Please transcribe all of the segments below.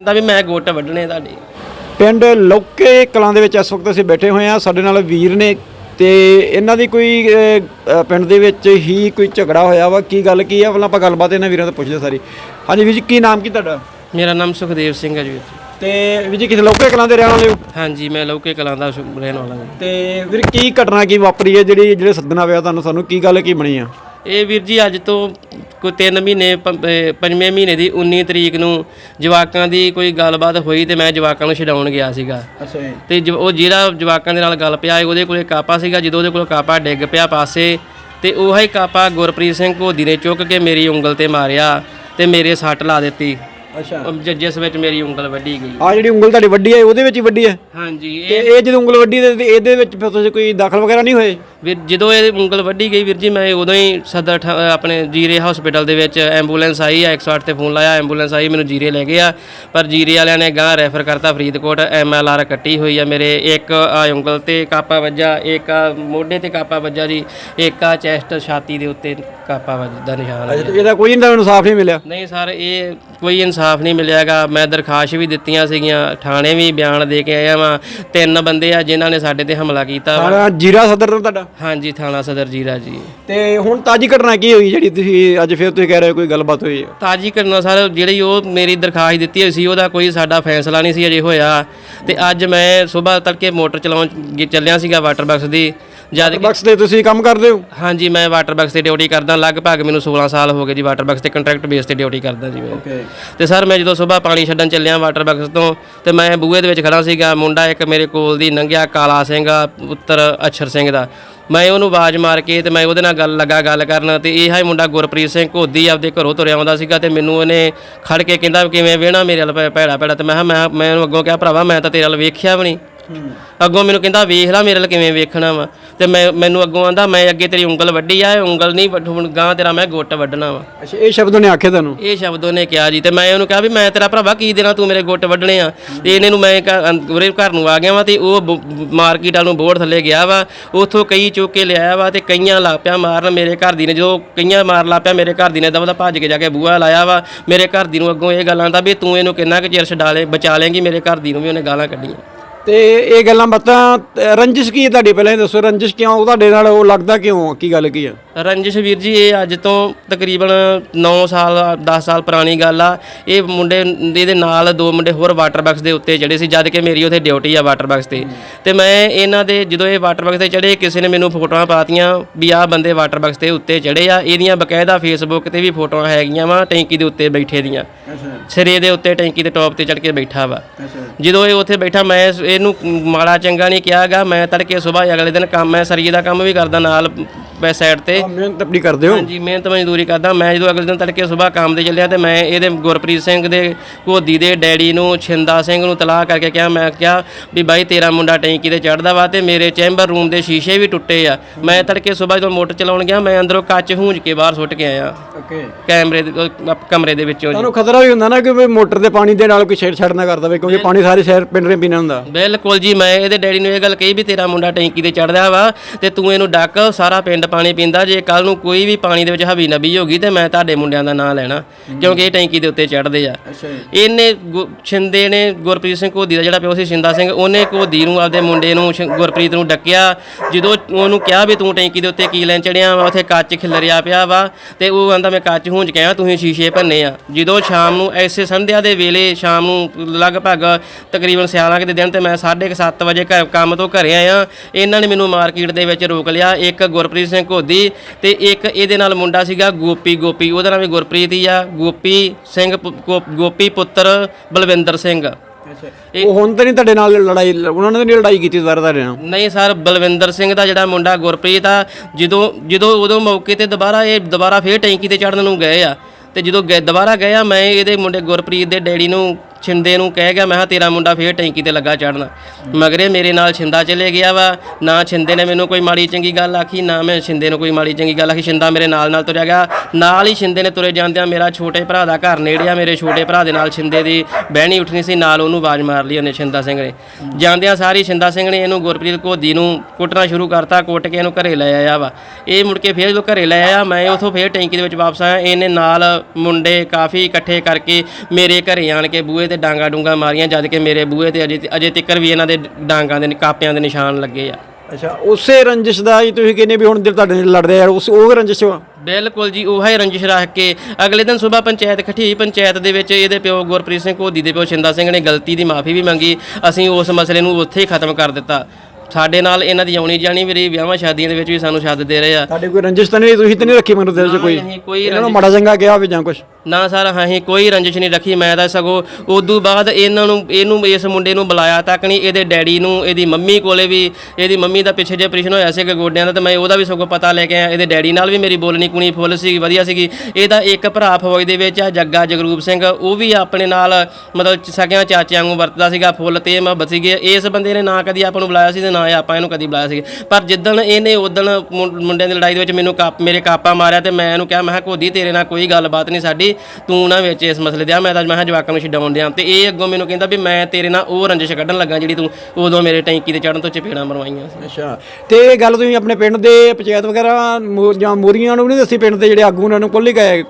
ਕਹਿੰਦਾ ਵੀ ਮੈਂ ਗੁੱਟ ਵੱਢਣੇ ਤੁਹਾਡੇ। ਪਿੰਡ ਲੋਕੇ ਕਲਾਂ ਦੇ ਵਿੱਚ ਇਸ ਵਕਤ ਅਸੀਂ ਬੈਠੇ ਹੋਏ ਆ ਸਾਡੇ ਨਾਲ ਵੀਰ ਨੇ ਤੇ ਇਹਨਾਂ ਦੀ ਕੋਈ ਅਹ, ਪਿੰਡ ਦੇ ਵਿੱਚ ਹੀ ਕੋਈ ਝਗੜਾ ਹੋਇਆ ਵਾ? ਕੀ ਗੱਲ ਕੀ ਆ? ਪਹਿਲਾਂ ਆਪਾਂ ਗੱਲਬਾਤ ਇਹਨਾਂ ਵੀਰਾਂ ਤੋਂ ਪੁੱਛਦੇ ਸਾਰੀ। ਹਾਂਜੀ ਵੀਰ ਜੀ ਕੀ ਨਾਮ ਕੀ ਤੁਹਾਡਾ? ਮੇਰਾ ਨਾਮ ਸੁਖਦੇਵ ਸਿੰਘ ਹੈ ਜੀ ਵੀਰ ਜੀ। ਤੇ ਵੀਰ ਜੀ ਕਿਸ ਲੋਕੇ ਕਲਾਂ ਦੇ ਰਹਿਣ ਵਾਲੇ ਹੋ? ਹਾਂਜੀ ਮੈਂ ਲੌਕੇ ਕਲਾਂ ਦਾ ਸ਼ੁ- ਰਹਿਣ ਵਾਲਾ ਹਾਂ। ਤੇ ਵੀਰ ਕੀ ਘਟਨਾ ਕੀ ਵਾਪਰੀ ਹੈ? ਜਿਹੜੀ ਜਿਹੜੇ ਸੱਦਣਾ ਪਿਆ ਤੁਹਾਨੂੰ ਸਾਨੂੰ ਕੀ ਗੱਲ ਕੀ ਬਣੀ ਆ? ਇਹ ਵੀਰ ਜੀ ਅੱਜ ਤੋਂ ਕੋਈ 3 ਮਹੀਨੇ ਪੰਜਵੇਂ ਮਹੀਨੇ ਦੀ 19 ਤਰੀਕ ਨੂੰ ਜਵਾਕਾਂ ਦੀ ਕੋਈ ਗੱਲਬਾਤ ਹੋਈ ਤੇ ਮੈਂ ਜਵਾਕਾਂ ਨੂੰ ਛਡਾਉਣ ਗਿਆ ਸੀਗਾ। ਅੱਛਾ ਜੀ। ਤੇ ਉਹ ਜਿਹੜਾ ਜਵਾਕਾਂ ਦੇ ਨਾਲ ਗੱਲ ਪਿਆ ਉਹਦੇ ਕੋਲੇ ਕਾਪਾ ਸੀਗਾ ਜਦੋਂ ਉਹਦੇ ਕੋਲ ਕਾਪਾ ਡਿੱਗ ਪਿਆ ਪਾਸੇ ਤੇ ਉਹੀ ਹੀ ਕਾਪਾ ਗੁਰਪ੍ਰੀਤ ਸਿੰਘ ਘੋਦੀ ਨੇ ਚੁੱਕ ਕੇ ਮੇਰੀ ਉਂਗਲ ਤੇ ਮਾਰਿਆ ਤੇ ਮੇਰੇ ਸੱਟ ਲਾ ਦਿੱਤੀ। ਅੱਛਾ। ਉਹ ਜ- ਜਿਸ ਵਿੱਚ ਮੇਰੀ ਉਂਗਲ ਵੱਢੀ ਗਈ। ਆ ਜਿਹੜੀ ਉਂਗਲ ਤੁਹਾਡੀ ਵੱਡੀ ਹੈ ਉਹਦੇ ਵਿੱਚ ਹੀ ਵੱਡੀ ਹੈ? ਹਾਂਜੀ ਤੇ ਇਹ ਇਹ ਜਦੋਂ ਉਂਗਲ ਵੱਡੀ ਤੇ ਇਹਦੇ ਵਿੱਚ ਫਿਰ ਤੁਸੀਂ ਕੋਈ ਦਾਖਲ ਵਗੈਰਾ ਨਹੀਂ ਹੋਏ? ਵੀਰ ਜਦੋਂ ਇਹ ਉਂਗਲ ਵੱਢੀ ਗਈ ਵੀਰ ਜੀ ਮੈਂ ਉਦੋਂ ਹੀ ਸਦਰ ਠਾ- ਆਪਣੇ ਜੀਰੇ ਹਸਪੀਟਲ ਦੇ ਵਿੱਚ ਐਂਬੂਲੈਂਸ ਆਈ ਆ 108 ਤੇ ਫੋਨ ਲਾਇਆ ਐਂਬੂਲੈਂਸ ਆਈ ਮੈਨੂੰ ਜੀਰੇ ਲੈ ਗਿਆ ਪਰ ਜੀਰੇ ਵਾਲਿਆਂ ਨੇ ਗਾਂ ਰੈਫਰ ਕਰਤਾ ਫਰੀਦਕੋਟ ਐਮਐਲਆਰ ਕੱਟੀ ਹੋਈ ਆ ਮੇਰੇ ਇੱਕ ਆ ਉਂਗਲ ਤੇ ਕਾਪਾ ਵੱਜਾ ਇੱਕ ਆ ਮੋਢੇ ਤੇ ਕਾਪਾ ਵੱਜਾ ਜੀ ਇੱਕ ਆ ਚੈਸਟ ਛਾਤੀ ਦੇ ਉੱਤੇ ਕਾਪਾ ਵੱਜਦਾ ਨਿਸ਼ਾਨ ਆ ਜੀ। ਇਹਦਾ ਕੋਈ ਇਹਨਾਂ ਨੂੰ ਇਨਸਾਫ ਨਹੀਂ ਮਿਲਿਆ? ਨਹੀਂ ਸਰ ਇਹ ਕੋਈ ਇਨਸਾਫ ਨਹੀਂ ਮਿਲਿਆਗਾ। ਮੈਂ ਦਰਖਾਸਤ ਵੀ ਦਿੱਤੀਆਂ ਸੀਗੀਆਂ ਥਾਣੇ ਵੀ ਬਿਆਨ ਦੇ ਕੇ ਆਇਆ ਵਾਂ। ਤਿੰਨ ਬੰਦੇ ਆ ਜਿਨ੍ਹਾਂ ਨੇ ਸਾਡੇ ਤੇ ਹਮਲਾ ਕੀਤਾ ਵਾ। ਥਾਣਾ ਜੀਰਾ ਸਦਰ ਤੋਂ ਤੁਹਾਡਾ? ਹਾਂਜੀ ਥਾਣਾ ਸਦਰ ਜੀਰਾ ਜੀ। ਤੇ ਹੁਣ ਤਾਜੀ ਘਟਨਾ ਕੀ ਹੋਈ ਜਿਹੜੀ ਤੁਸੀਂ ਅੱਜ ਫਿਰ ਤੁਸੀਂ ਕਹਿ ਰਹੇ ਹੋ ਕੋਈ ਗੱਲਬਾਤ ਹੋਈ ਹੈ ਤਾਜੀ ਕਰਨਾ ਸਰ ਜਿਹੜੀ ਉਹ ਮੇਰੀ ਦਰਖਾਸਤ ਦਿੱਤੀ ਹੋਈ ਸੀ ਉਹਦਾ ਕੋਈ ਸਾਡਾ ਫੈਸਲਾ ਨਹੀਂ ਸੀ ਅਜੇ ਹੋਇਆ। ਤੇ ਅੱਜ ਮੈਂ ਸਵੇਰ ਤੜਕੇ ਮੋਟਰ ਚਲਾਉਣ ਗ- ਚੱਲਿਆ ਸੀਗਾ ਵਾਟਰ ਬਾਕਸ ਦੀ। ਜਦ ਕਿ ਬਕਸ ਤੇ ਤੁਸੀਂ ਕੰਮ ਕਰਦੇ ਹੋ? ਹਾਂਜੀ ਮੈਂ ਵਾਟਰ ਬਾਕਸ ਤੇ ਡਿਊਟੀ ਕਰਦਾ ਲਗਭਗ ਮੈਨੂੰ 16 ਸਾਲ ਹੋ ਗਏ ਜੀ ਵਾਟਰ ਬਾਕਸ ਤੇ ਕੰਟਰੈਕਟ ਬੇਸ ਤੇ ਡਿਊਟੀ ਕਰਦਾ ਜੀ ਮੈਂ। ਓਕੇ ਤੇ ਸਰ ਮੈਂ ਜਦੋਂ ਸਵੇਰ ਪਾਣੀ ਛੱਡਣ ਚੱਲਿਆ ਵਾਟਰ ਬਾਕਸ ਤੋਂ ਤੇ ਮੈਂ ਬੂਹੇ ਦੇ ਵਿੱਚ ਖੜਾ ਸੀਗਾ ਮੁੰਡਾ ਇੱਕ ਮੇਰੇ ਕੋਲ ਦੀ ਲੰਘਿਆ ਕਾਲਾ ਸਿੰਘ ਪੁੱਤਰ ਅਛਰ ਸਿੰਘ ਦਾ। ਮੈਂ ਉਹਨੂੰ ਆਵਾਜ਼ ਮਾਰ ਕੇ ਤੇ ਮੈਂ ਉਹਦੇ ਨਾਲ ਗੱਲ ਲੱਗਾ ਗੱਲ ਕਰਨ ਤੇ ਇਹ ਹੈ ਮੁੰਡਾ ਗੁਰਪ੍ਰੀਤ ਸਿੰਘ ਘੋਦੀ ਆਪਦੇ ਘਰੋਂ ਤੁਰਿਆ ਆਉਂਦਾ ਸੀਗਾ ਤੇ ਮੈਨੂੰ ਉਹਨੇ ਖੜ ਕੇ ਕਹਿੰਦਾ ਕਿਵੇਂ ਵੇਣਾ ਮੇਰੇ ਭੈ- ਭੈੜਾ ਭੈੜਾ ਤੇ ਮੈਂ ਕਿਹਾ ਮੈਂ ਮੈਂ ਉਹਨੂੰ ਅੱਗੋਂ ਕਿਹਾ ਭਰਾਵਾ ਮੈਂ ਤਾਂ ਤੇਰੇ ਵੱਲ ਵੇਖਿਆ ਵੀ ਨਹੀਂ। ਅੱਗੋਂ ਮੈਨੂੰ ਕਹਿੰਦਾ ਵੇਖ ਲੈ ਮੇਰੇ ਵੱਲ ਕਿਵੇਂ ਵੇਖਣਾ ਵਾ। ਤੇ ਮੈਂ ਮੈਨੂੰ ਅੱਗੋਂ ਆਂਦਾ ਮੈਂ ਅੱਗੇ ਤੇਰੀ ਉਂਗਲ ਵੱਡੀ ਆ ਇਹ ਉਂਗਲ ਨਹੀਂ ਵੱਢ- ਹੁਣ ਗਾਂ ਤੇਰਾ ਮੈਂ ਗੁੱਟ ਵੱਢਣਾ ਵਾ। ਅੱਛਾ ਇਹ ਸ਼ਬਦ ਉਹਨੇ ਆਖਿਆ ਤੁਹਾਨੂੰ ਇਹ ਸ਼ਬਦ ਉਹਨੇ ਕਿਹਾ ਜੀ ਤੇ ਮੈਂ ਉਹਨੂੰ ਕਿਹਾ ਵੀ ਮੈਂ ਤੇਰਾ ਭਰਾਵਾ ਕੀ ਦੇਣਾ ਤੂੰ ਮੇਰੇ ਗੁੱਟ ਵੱਢਣੇ ਆ? ਤੇ ਇਹਨੇ ਨੂੰ ਮੈਂ ਉਰੇ ਘਰ ਨੂੰ ਆ ਗਿਆ ਵਾ ਤੇ ਉਹ ਮਾਰਕੀਟ ਵਾਲ ਨੂੰ ਬੋਰਡ ਥੱਲੇ ਗਿਆ ਵਾ। ਉੱਥੋਂ ਕਈ ਚੁੱਕ ਕੇ ਲਿਆਇਆ ਵਾ ਤੇ ਕਈਆਂ ਲਾ ਪਿਆ ਮਾਰਨ ਮੇਰੇ ਘਰ ਦੀ ਨੇ। ਜਦੋਂ ਕਈਆਂ ਮਾਰ ਲਾ ਪਿਆ ਮੇਰੇ ਘਰ ਦੀ ਨੇ ਦਵਾ ਦਾ ਭੱਜ ਕੇ ਜਾ ਕੇ ਬੂਹਾ ਲਾਇਆ ਵਾ। ਮੇਰੇ ਘਰ ਦੀ ਨੂੰ ਅੱਗੋਂ ਇਹ ਗੱਲਾਂ ਦਾ ਵੀ ਤੂੰ ਇਹਨੂੰ ਕਿੰਨਾ ਕੁ ਚਿਰ ਛਡਾ ਲੈ ਬਚਾ ਲੇਂਗੀ ਮੇਰੇ ਘਰ ਦੀ ਨੂੰ ਵੀ ਉਹਨੇ ਗਾਲਾਂ ਕੱਢੀਆਂ। ਤੇ ਇਹ ਗੱਲਾਂ ਬਾਤਾਂ, ਰੰਜਿਸ਼ ਕੀ ਹੈ ਤੁਹਾਡੀ? ਪਹਿਲਾਂ ਇਹ ਦੱਸੋ, ਰੰਜਿਸ਼ ਕਿਉਂ? ਉਹ ਤੁਹਾਡੇ ਨਾਲ ਉਹ ਲੱਗਦਾ ਕਿਉਂ? ਕੀ ਗੱਲ ਕੀ ਆ? ਰੰਜਿਸ਼ ਵੀਰ ਜੀ ਇਹ ਅੱਜ ਤੋਂ ਤਕਰੀਬਨ 9 ਸਾਲ 10 ਸਾਲ ਪੁਰਾਣੀ ਗੱਲ ਆ। ਇਹ ਮੁੰਡੇ ਇਹਦੇ ਨਾਲ ਦੋ ਮੁੰਡੇ ਹੋਰ ਵਾਟਰ ਬਾਕਸ ਦੇ ਉੱਤੇ ਚੜੇ ਸੀ ਜਦ ਕਿ ਮੇਰੀ ਉੱਥੇ ਡਿਊਟੀ ਆ ਵਾਟਰ ਬਾਕਸ ਤੇ। ਤੇ ਮੈਂ ਇਹਨਾਂ ਦੇ ਜਦੋਂ ਇਹ ਵਾਟਰ ਬਾਕਸ ਤੇ ਚੜੇ ਕਿਸੇ ਨੇ ਮੈਨੂੰ ਫੋਟੋਆਂ ਪਾਤੀਆਂ ਵੀ ਆਹ ਬੰਦੇ ਵਾਟਰ ਬਾਕਸ ਤੇ ਉੱਤੇ ਚੜੇ ਆ। ਇਹਦੀਆਂ ਬਕਾਇਦਾ ਫੇਸਬੁੱਕ ਤੇ ਵੀ ਫੋਟੋਆਂ ਹੈਗੀਆਂ ਵਾ ਟੈਂਕੀ ਦੇ ਉੱਤੇ ਬੈਠੇ ਦੀਆਂ। ਸਿਰੇ ਦੇ ਉੱਤੇ ਟੈਂਕੀ ਦੇ ਟੌਪ ਤੇ ਚੜ ਕੇ ਬੈਠਾ ਵਾ। ਜਦੋਂ ਇਹ ਉੱਥੇ ਬੈਠਾ ਮੈਂ ਇਹਨੂੰ ਮਾੜਾ ਚੰਗਾ ਨਹੀਂ ਕਿਹਾਗਾ ਮੈਂ ਤੜਕੇ ਸਵੇਰ ਅਗਲੇ ਦਿਨ ਕੰਮ ਮੈਂ ਸਰੀਏ ਦਾ ਕੰਮ ਵੀ ਕਰਦਾ ਨਾਲ ਬੈ ਸਾਈਡ ਤੇ। ਮਿਹਨਤ ਆਪਣੀ ਕਰਦੇ ਹੋ? ਹਾਂਜੀ ਮਿਹਨਤ ਮਜ਼ਦੂਰੀ ਕਰਦਾ। ਮੈਂ ਜਦੋਂ ਅਗਲੇ ਦਿਨ ਤੜਕੇ ਸਵੇਰ ਕੰਮ ਤੇ ਚੱਲਿਆ ਤੇ ਮੈਂ ਇਹਦੇ ਗੁਰਪ੍ਰੀਤ ਸਿੰਘ ਦੇ ਘੋਦੀ ਦੇ ਡੈਡੀ ਨੂੰ ਛਿੰਦਾ ਸਿੰਘ ਨੂੰ ਤਲਾਹ ਕਰਕੇ ਕਿਹਾ ਮੈਂ ਕਿਹਾ ਵੀ ਬਾਈ ਤੇਰਾ ਮੁੰਡਾ ਟੈਂਕੀ ਤੇ ਚੜਦਾ ਵਾ ਤੇ ਮੇਰੇ ਚੈਂਬਰ ਰੂਮ ਦੇ ਸ਼ੀਸ਼ੇ ਵੀ ਟੁੱਟੇ ਆ। ਮੈਂ ਤੜਕੇ ਸਵੇਰ ਜਦੋਂ ਮੋਟਰ ਚਲਾਉਣ ਗਿਆ ਮੈਂ ਅੰਦਰੋਂ ਕੱਚ ਹੂੰਜ ਕੇ ਬਾਹਰ ਸੁੱਟ ਕੇ ਆਇਆ। ਓਕੇ ਕੈਮਰੇ ਦੇ ਉਹ ਕਮਰੇ ਦੇ ਵਿੱਚੋਂ ਜੀ। ਤੁਹਾਨੂੰ ਖਤਰਾ ਵੀ ਹੁੰਦਾ ਨਾ ਕਿ ਵੀ ਮੋਟਰ ਦੇ ਪਾਣੀ ਦੇ ਨਾਲ ਕੋਈ ਛੇੜ ਛਾੜ ਨਾ ਕਰ ਦਵੇ ਕਿਉਂਕਿ ਪਾਣੀ ਸਾਰੇ ਸ਼ਹਿਰ ਪਿੰਡ ਦੇ ਪੀਣਾ ਹੁੰਦਾ। ਬਿਲਕੁਲ ਜੀ ਮੈਂ ਇਹਦੇ ਡੈਡੀ ਨੂੰ ਇਹ ਗੱਲ ਕਹੀ ਵੀ ਤੇਰਾ ਮੁੰਡਾ ਟੈਂਕੀ ਤੇ ਚੜਦਾ ਵਾ ਤੇ ਤੂੰ ਇਹਨੂੰ ਡੱਕ ਸਾਰਾ ਪਿੰਡ ਪਾਣੀ ਪੀਂਦਾ ਜੇ ਕੱਲ ਨੂੰ ਕੋਈ ਵੀ ਪਾਣੀ ਦੇ ਵਿੱਚ ਹਵੀ ਨਬੀ ਹੋ ਗਈ ਤੇ ਮੈਂ ਤੁਹਾਡੇ ਮੁੰਡਿਆਂ ਦਾ ਨਾਂ ਲੈਣਾ ਕਿਉਂਕਿ ਇਹ ਟੈਂਕੀ ਦੇ ਉੱਤੇ ਚੜਦੇ ਆ। ਇਹਨੇ ਛਿੰਦੇ ਨੇ ਗੁਰਪ੍ਰੀਤ ਸਿੰਘ ਘੋਦੀ ਦਾ ਜਿਹੜਾ ਪਿਓ ਸੀ ਛਿੰਦਾ ਸਿੰਘ ਉਹਨੇ ਘੋਦੀ ਨੂੰ ਆਪਦੇ ਮੁੰਡੇ ਨੂੰ ਗੁਰਪ੍ਰੀਤ ਨੂੰ ਡੱਕਿਆ ਜਦੋਂ ਉਹਨੂੰ ਕਿਹਾ ਵੀ ਤੂੰ ਟੈਂਕੀ ਦੇ ਉੱਤੇ ਕੀ ਲੈਣ ਚੜਿਆ ਵਾ ਉੱਥੇ ਕੱਚ ਖਿਲਰਿਆ ਪਿਆ ਵਾ ਤੇ ਉਹ ਕਹਿੰਦਾ ਮੈਂ ਕੱਚ ਹੂੰਜ ਕੇ ਤੁਸੀਂ ਸ਼ੀਸ਼ੇ ਭੰਨੇ ਆ। ਜਦੋਂ ਸ਼ਾਮ ਨੂੰ ਐਸੇ ਸੰਧਿਆ ਦੇ ਵੇਲੇ ਸ਼ਾਮ ਨੂੰ ਲਗਭਗ ਤਕਰੀਬਨ ਸਿਆਲਾਂ ਦੇ ਦਿਨ ਤੇ ਮੈਂ 7:30 ਵਜੇ ਘਰ ਕੰਮ ਤੋਂ ਘਰੇ ਆਇਆ ਇਹਨਾਂ ਨੇ ਮੈਨੂੰ ਮਾਰਕੀਟ ਦੇ ਵਿੱਚ ਰੋਕ ਲਿਆ। ਇੱਕ ਗੁਰਪ੍ਰੀਤ ਸਿੰਘ ਘੋਦੀ ਤੇ ਇੱਕ ਇਹਦੇ ਨਾਲ ਮੁੰਡਾ ਸੀਗਾ ਗੋਪੀ ਗੋਪੀ ਉਹਦਾ ਨਾਮ ਵੀ ਗੁਰਪ੍ਰੀਤ ਹੀ ਆ ਗੋਪੀ ਸਿੰਘ ਪੁ- ਗੋ- ਗੋਪੀ ਪੁੱਤਰ ਬਲਵਿੰਦਰ ਸਿੰਘ। ਉਹ ਹੁਣ ਤਾਂ ਨਹੀਂ ਤੁਹਾਡੇ ਨਾਲ ਲੜਾਈ ਉਹਨਾਂ ਨੇ ਤਾਂ ਨਹੀਂ ਲੜਾਈ ਕੀਤੀ ਦੁਬਾਰਾ ਤੁਹਾਡੇ ਨਾਲ? ਨਹੀਂ ਸਰ ਬਲਵਿੰਦਰ ਸਿੰਘ ਦਾ ਜਿਹੜਾ ਮੁੰਡਾ ਗੁਰਪ੍ਰੀਤ ਆ ਜਦੋਂ ਜਦੋਂ ਉਦੋਂ ਮੌਕੇ ਤੇ ਦੁਬਾਰਾ ਇਹ ਦੁਬਾਰਾ ਫੇਰ ਟੈਂਕੀ ਤੇ ਚੜਨ ਨੂੰ ਗਏ ਆ ਤੇ ਜਦੋਂ ਗਏ ਦੁਬਾਰਾ ਗਏ ਆ ਮੈਂ ਇਹਦੇ ਮੁੰਡੇ ਗੁਰਪ੍ਰੀਤ ਦੇ ਡੈਡੀ ਨੂੰ ਛਿੰਦੇ ਨੂੰ ਕਹਿ ਗਿਆ, ਮੈਂ ਕਿਹਾ ਤੇਰਾ ਮੁੰਡਾ ਫੇਰ ਟੈਂਕੀ ਤੇ ਲੱਗਾ ਚੜਨ ਮਗਰੇ ਮੇਰੇ ਨਾਲ ਛਿੰਦਾ ਚਲੇ ਗਿਆ ਵਾ, ਨਾ ਛਿੰਦੇ ਨੇ ਮੈਨੂੰ ਕੋਈ ਮਾੜੀ ਚੰਗੀ ਗੱਲ ਆਖੀ, ਨਾ ਮੈਂ ਛਿੰਦੇ ਨੂੰ ਕੋਈ ਮਾੜੀ ਚੰਗੀ ਗੱਲ ਆਖੀ, ਛਿੰਦਾ ਮੇਰੇ ਨਾਲ ਨਾਲ ਤੁਰਿਆ ਗਿਆ। ਨਾਲ ਹੀ ਛਿੰਦੇ ਨੇ ਤੁਰੇ ਜਾਂਦਿਆਂ ਮੇਰਾ ਛੋਟੇ ਭਰਾ ਦਾ ਘਰ ਨੇੜੇ ਆ, ਮੇਰੇ ਛੋਟੇ ਭਰਾ ਦੇ ਨਾਲ ਛਿੰਦੇ ਦੀ ਬਹਿਣੀ ਉੱਠਣੀ ਸੀ, ਨਾਲ ਉਹਨੂੰ ਆਵਾਜ਼ ਮਾਰ ਲਈ ਉਹਨੇ ਛਿੰਦਾ ਸਿੰਘ ਨੇ। ਜਾਂਦਿਆਂ ਸਾਰੀ ਛਿੰਦਾ ਸਿੰਘ ਨੇ ਇਹਨੂੰ ਗੁਰਪ੍ਰੀਤ ਘੋਦੀ ਨੂੰ ਕੁੱਟਣਾ ਸ਼ੁਰੂ ਕਰਤਾ, ਕੁੱਟ ਕੇ ਇਹਨੂੰ ਘਰੇ ਲੈ ਆਇਆ ਵਾ। ਇਹ ਮੁੜ ਕੇ ਫੇਰ ਜਦੋਂ ਘਰੇ ਲੈ ਆਇਆ, ਮੈਂ ਉਥੋਂ ਫੇਰ ਟੈਂਕੀ ਦੇ ਵਿੱਚ ਵਾਪਸ ਆਇਆ, ਇਹਨੇ ਨਾਲ ਮੁੰਡੇ ਕਾਫੀ ਇਕੱਠੇ ਕਰਕੇ ਮੇਰੇ ਘਰੇ ਆਣ ਕੇ ਬੂਹੇ ਤੇ ਡਾਂਗਾ ਡੂੰਗਾ ਮਾਰੀਆਂ ਜਦ ਕਿ ਮੇਰੇ ਬੂਹੇ ਤੇ ਅਜੇ ਅਜੇ ਤੱਕਰ ਵੀ ਇਹਨਾਂ ਦੇ ਡਾਂਗਾਂ ਦੇ ਕਾਪਿਆਂ ਦੇ ਨਿਸ਼ਾਨ ਲੱਗੇ ਆ। ਅੱਛਾ ਉਸੇ ਰੰਜਿਸ਼ ਦਾ ਹੀ ਤੁਸੀਂ ਕਹਿੰਦੇ ਵੀ ਹੁਣ ਦਿਲ ਤੁਹਾਡੇ ਨਾਲ ਲੜ ਰਿਹਾ ਉਸ ਉਹ ਰੰਜਿਸ਼ ਵਾ? ਬਿਲਕੁਲ ਜੀ ਉਹ ਹੀ ਰੰਜਿਸ਼ ਰੱਖ ਕੇ ਅਗਲੇ ਦਿਨ ਸਵੇਰ ਪੰਚਾਇਤ ਹੋਈ ਪੰਚਾਇਤ ਦੇ ਵਿੱਚ ਇਹਦੇ ਪਿਓ ਗੁਰਪ੍ਰੀਤ ਸਿੰਘ ਘੋਦੀ ਦੇ ਪਿਓ ਸ਼ਿੰਦਾ ਸਿੰਘ ਨੇ ਗਲਤੀ ਦੀ ਮਾਫੀ ਵੀ ਮੰਗੀ। ਅਸੀਂ ਉਸ ਮਸਲੇ ਨੂੰ ਉੱਥੇ ਹੀ ਖਤਮ ਕਰ ਦਿੱਤਾ। ਸਾਡੇ ਨਾਲ ਇਹਨਾਂ ਦੀ ਆਉਣੀ ਜਾਣੀ ਮੇਰੀ ਵਿਆਹਾਂ ਸ਼ਾਦੀਆਂ ਦੇ ਵਿੱਚ ਵੀ ਸਾਨੂੰ ਛੱਡ ਦੇ ਰਹੇ ਆ। ਤੁਹਾਡੇ ਕੋਈ ਰੰਜਿਸ਼ ਤਾਂ ਨਹੀਂ ਤੁਸੀਂ ਤਾਂ ਨਹੀਂ ਰੱਖੀ ਮਨ ਦਿਲ 'ਚ ਕੋਈ? ਇਹਨਾਂ ਨੂੰ ਮਾੜਾ ਚੰਗਾ ਕਿਹਾ ਹੋਵੇ ਜਾਂ ਕੁਝ ਨਾ ਸਰ, ਅਸੀਂ ਕੋਈ ਰੰਜਿਸ਼ ਨਹੀਂ ਰੱਖੀ, ਮੈਂ ਤਾਂ ਸਗੋਂ ਉਦੋਂ ਬਾਅਦ ਇਹਨਾਂ ਨੂੰ, ਇਹਨੂੰ, ਇਸ ਮੁੰਡੇ ਨੂੰ ਬੁਲਾਇਆ, ਤੱਕ ਨਹੀਂ ਇਹਦੇ ਡੈਡੀ ਨੂੰ, ਇਹਦੀ ਮੰਮੀ ਕੋਲੇ ਵੀ, ਇਹਦੀ ਮੰਮੀ ਦਾ ਪਿੱਛੇ ਜੇ ਆਪਰੇਸ਼ਨ ਹੋਇਆ ਸੀ ਕਿ ਗੋਡਿਆਂ ਦਾ, ਤੇ ਮੈਂ ਉਹਦਾ ਵੀ ਸਗੋਂ ਪਤਾ ਲੈ ਕੇ ਆਇਆ, ਇਹਦੇ ਡੈਡੀ ਨਾਲ ਵੀ ਮੇਰੀ ਬੋਲਣੀ ਕੁਣੀ ਫੁੱਲ ਸੀ, ਵਧੀਆ ਸੀਗੀ। ਇਹਦਾ ਇੱਕ ਭਰਾ ਫੌਜ ਦੇ ਵਿੱਚ ਆ, ਜੱਗਾ ਜਗਰੂਪ ਸਿੰਘ, ਉਹ ਵੀ ਆਪਣੇ ਨਾਲ, ਮਤਲਬ ਸਕਿਆਂ ਚਾਚਿਆਂ ਵਾਂਗੂ ਵਰਤਦਾ ਸੀਗਾ, ਫੁੱਲ ਤੇ ਮੁਹੱਬਤ ਸੀਗੀ। ਇਸ ਬੰਦੇ ਨੇ ਨਾ ਕਦੀ ਆਪਾਂ ਨੂੰ ਬੁਲਾਇਆ ਸੀ ਤੇ ਨਾ ਇਹ ਆਪਾਂ ਇਹਨੂੰ ਕਦੀ ਬੁਲਾਇਆ ਸੀ। ਪਰ ਜਿੱਦਣ ਇਹਨੇ ਉਦਣ ਮੁੰਡਿਆਂ ਦੀ ਲੜਾਈ ਦੇ ਵਿੱਚ ਮੈਨੂੰ ਕਾਪ, ਮੇਰੇ ਕਾਪਾ ਮਾਰਿਆ ਤੇ ਮੈਂ ਇਹਨੂੰ ਕਿਹਾ, ਮੈਂ ਕਿਹਾ ਕੋਦੀ ਤੇਰੇ ਨਾਲ ਕੋਈ ਗੱਲਬਾਤ ਨਹੀਂ ਸਾਡੀ। ਤੂੰ ਨਾ ਵਿੱਚ ਇਸ ਮਸਲੇ ਦੇ ਆ। ਮੈਂ ਤਾਂ ਮੈਂ ਕਿਹਾ ਜਵਾਕਾਂ ਨੂੰ ਛਡਾਉਣ ਦਿਆਂ। ਤੇ ਇਹ ਅੱਗੋਂ ਮੈਨੂੰ ਕਹਿੰਦਾ ਵੀ ਮੈਂ ਤੇਰੇ ਨਾਲ ਉਹ ਰੰਜਿਸ਼ ਕੱਢਣ ਲੱਗਾ ਜਿਹੜੀ ਤੂੰ ਉਦੋਂ ਮੇਰੇ ਟੈਂਕੀ ਤੇ ਚੜਨ ਤੋਂ ਚਪੇੜਾਂ ਮਰਵਾਈਆਂ ਸੀ। ਅੱਛਾ। ਤੇ ਇਹ ਗੱਲ ਤੁਸੀਂ ਆਪਣੇ ਪਿੰਡ ਦੇ ਪੰਚਾਇਤ ਵਗੈਰਾ, ਮੋ- ਜਾਂ ਮੋਰੀਆਂ ਨੂੰ ਵੀ ਨਹੀਂ ਦੱਸੀ? ਪਿੰਡ ਦੇ ਜਿਹੜੇ ਆਗੂ ਉਹਨਾਂ ਨੂੰ ਕੋਲ ਹੀ ਗਏ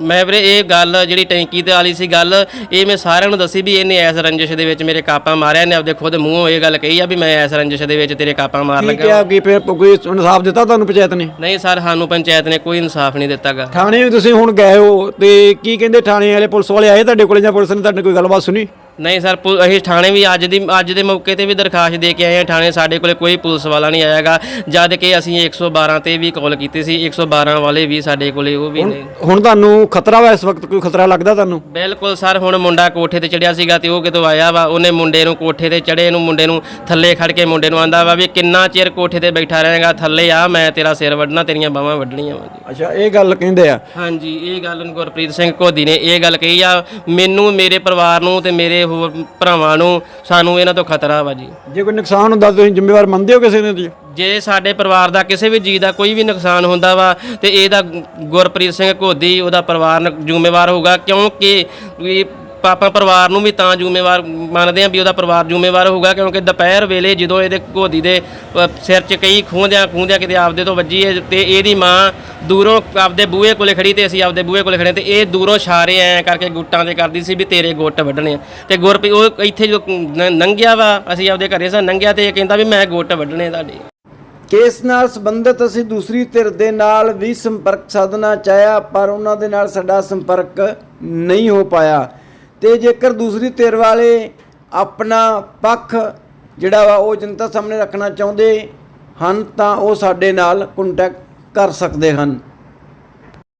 ਮੈਂ ਵੀਰੇ ਇਹ ਗੱਲ ਜਿਹੜੀ ਟੈਂਕੀ ਤੇ ਵਾਲੀ ਸੀ ਗੱਲ ਇਹ ਮੈਂ ਸਾਰਿਆਂ ਨੂੰ ਦੱਸੀ ਵੀ ਇਹਨੇ ਐਸ ਰੰਜਿਸ਼ ਦੇ ਵਿੱਚ ਮੇਰੇ ਕਾਪਾ ਮਾਰਿਆ ਨੇ ਆਪਦੇ ਖੁਦ ਮੂੰਹੋਂ ਇਹ ਗੱਲ ਕਹੀ ਆ ਵੀ ਮੈਂ ਐਸ ਰੰਜਿਸ਼ ਦੇ ਵਿੱਚ ਤੇਰੇ ਕਾਪਾ ਮਾਰ ਕੀ ਲੱਗਾ ਕਿਹਾ ਕਿ ਫਿਰ ਕੋਈ ਇਨਸਾਫ ਦਿੱਤਾ ਤੁਹਾਨੂੰ ਪੰਚਾਇਤ ਨੇ? ਨਹੀਂ ਸਰ ਸਾਨੂੰ ਪੰਚਾਇਤ ਨੇ ਕੋਈ ਇਨਸਾਫ ਨਹੀਂ ਦਿੱਤਾਗਾ। ਥਾਣੇ ਵੀ ਤੁਸੀਂ ਹੁਣ ਗਏ ਹੋ ਤੇ ਕੀ ਕਹਿੰਦੇ ਥਾਣੇ ਵਾਲੇ ਪੁਲਿਸ ਵਾਲੇ ਆਏ ਤੁਹਾਡੇ ਕੋਲੇ ਜਾਂ ਪੁਲਿਸ ਨੇ ਤੁਹਾਡੇ ਕੋਈ ਗੱਲਬਾਤ ਸੁਣੀ? ਨਹੀਂ ਸਰ ਪੁ- ਅਸੀਂ ਥਾਣੇ ਵੀ ਅੱਜ ਦੀ ਅੱਜ ਦੇ ਮੌਕੇ ਤੇ ਵੀ ਦਰਖਾਸਤ ਦੇ ਕੇ ਆਏ ਹਾਂ। ਥਾਣੇ ਸਾਡੇ ਕੋਲੇ ਕੋਈ ਪੁਲਿਸ ਵਾਲਾ ਨਹੀਂ ਆਇਆਗਾ ਜਦ ਕਿ ਅਸੀਂ 112 ਤੇ ਵੀ ਕਾਲ ਕੀਤੀ ਸੀ। 112 ਵਾਲੇ ਵੀ ਸਾਡੇ ਕੋਲੇ ਉਹ ਵੀ ਨੇ ਹੁਣ ਤੁਹਾਨੂੰ ਖਤਰਾ ਵਾ ਇਸ ਵਕਤ? ਕੋਈ ਖਤਰਾ ਲੱਗਦਾ ਤੁਹਾਨੂੰ? ਬਿਲਕੁਲ ਸਰ ਹੁਣ ਮੁੰਡਾ ਕੋਠੇ ਤੇ ਚੜਿਆ ਸੀਗਾ ਤੇ ਉਹ ਕਿਤੋਂ ਆਇਆ ਵਾ। ਉਹਨੇ ਮੁੰਡੇ ਨੂੰ ਕੋਠੇ ਤੇ ਚੜੇ ਨੂੰ ਮੁੰਡੇ ਨੂੰ ਥੱਲੇ ਖੜ ਕੇ ਮੁੰਡੇ ਨੂੰ ਆਂਦਾ ਵਾ ਵੀ ਕਿੰਨਾ ਚਿਰ ਕੋਠੇ ਤੇ ਬੈਠਾ ਰਹੇਗਾ ਥੱਲੇ ਆ ਮੈਂ ਤੇਰਾ ਸਿਰ ਵੱਢਣਾ ਤੇਰੀਆਂ ਬਾਹਾਂ ਵੱਢਣੀਆਂ ਵਾ ਜੀ। ਅੱਛਾ ਇਹ ਗੱਲ ਕਹਿੰਦੇ ਆ। ਹਾਂਜੀ ਇਹ ਗੱਲ ਨੂੰ ਗੁਰਪ੍ਰੀਤ ਸਿੰਘ ਘੋਦੀ ਨੇ ਇਹ ਗੱਲ ਕਹੀ ਆ। ਮੈਨੂੰ ਮੇਰੇ ਪਰਿਵਾਰ ਨੂੰ ਤੇ ਮੇਰੇ ਹੋਰ ਭਰਾਵਾਂ ਨੂੰ ਸਾਨੂੰ ਇਹਨਾਂ ਤੋਂ ਖਤਰਾ ਵਾ ਜੀ। ਜੇ ਕੋਈ ਨੁਕਸਾਨ ਹੁੰਦਾ ਤੁਸੀਂ ਜ਼ਿੰਮੇਵਾਰ ਮੰਨਦੇ ਹੋ ਕਿਸੇ ਨੇ ਜੀ? ਜੇ ਸਾਡੇ ਪਰਿਵਾਰ ਦਾ ਕਿਸੇ ਵੀ ਜੀ ਦਾ ਕੋਈ ਵੀ ਨੁਕਸਾਨ ਹੁੰਦਾ ਵਾ ਤੇ ਇਹਦਾ ਗੁਰਪ੍ਰੀਤ ਸਿੰਘ ਘੋਦੀ ਉਹਦਾ ਪਰਿਵਾਰ ਜ਼ਿੰਮੇਵਾਰ ਹੋਊਗਾ ਕਿਉਂਕਿ ਆਪਾਂ ਪਰਿਵਾਰ ਨੂੰ ਵੀ ਤਾਂ ਜ਼ਿੰਮੇਵਾਰ ਮੰਨਦੇ ਆ ਵੀ ਉਹਦਾ ਪਰਿਵਾਰ ਜ਼ਿੰਮੇਵਾਰ ਹੋਊਗਾ, ਕਿਉਂਕਿ ਦੁਪਹਿਰ ਵੇਲੇ ਜਦੋਂ ਇਹਦੇ ਘੋਦੀ ਦੇ ਸਿਰ 'ਚ ਕਈ ਖੂੰਦਿਆਂ ਖੂੰਦਿਆਂ ਕਿਤੇ ਆਪਦੇ ਤੋਂ ਵੱਜੀ ਹੈ ਤੇ ਇਹਦੀ ਮਾਂ ਦੂਰੋਂ ਆਪਦੇ ਬੂਹੇ ਕੋਲੇ ਖੜੀ ਤੇ ਅਸੀਂ ਆਪਦੇ ਬੂਹੇ ਕੋਲੇ ਖੜੇ ਤੇ ਇਹ ਦੂਰੋਂ ਇਸ਼ਾਰੇ ਐ ਕਰਕੇ ਗੁੱਟਾਂ ਦੇ ਕਰਦੀ ਸੀ ਵੀ ਤੇਰੇ ਗੁੱਟ ਵੱਢਣੇ ਆ। ਤੇ ਗੁਰਪ੍ਰੀਤ, ਉਹ ਇੱਥੇ ਜੋ ਨੰਗਿਆ ਵਾ, ਅਸੀਂ ਆਪਦੇ ਘਰੇ ਸਾਂ ਨੰਗਿਆ ਤੇ ਇਹ ਕਹਿੰਦਾ ਵੀ ਮੈਂ ਗੁੱਟ ਵੱਢਣੇ ਤੁਹਾਡੇ। ਕੇਸ ਨਾਲ ਸੰਬੰਧਿਤ ਅਸੀਂ ਦੂਸਰੀ ਧਿਰ ਦੇ ਨਾਲ ਵੀ ਸੰਪਰਕ ਸਾਧਨਾ ਚਾਹਿਆ, ਪਰ ਉਹਨਾਂ ਦੇ ਨਾਲ ਸਾਡਾ ਸੰਪਰਕ ਨਹੀਂ ਹੋ ਪਾਇਆ। ਤੇ ਜੇਕਰ ਦੂਸਰੀ ਧਿਰ ਵਾਲੇ ਆਪਣਾ ਪੱਖ ਜਿਹੜਾ ਵਾ ਉਹ ਜਨਤਾ ਸਾਹਮਣੇ ਰੱਖਣਾ ਚਾਹੁੰਦੇ ਹਨ ਤਾਂ ਉਹ ਸਾਡੇ ਨਾਲ ਕੰਟੈਕਟ ਕਰ ਸਕਦੇ ਹਨ।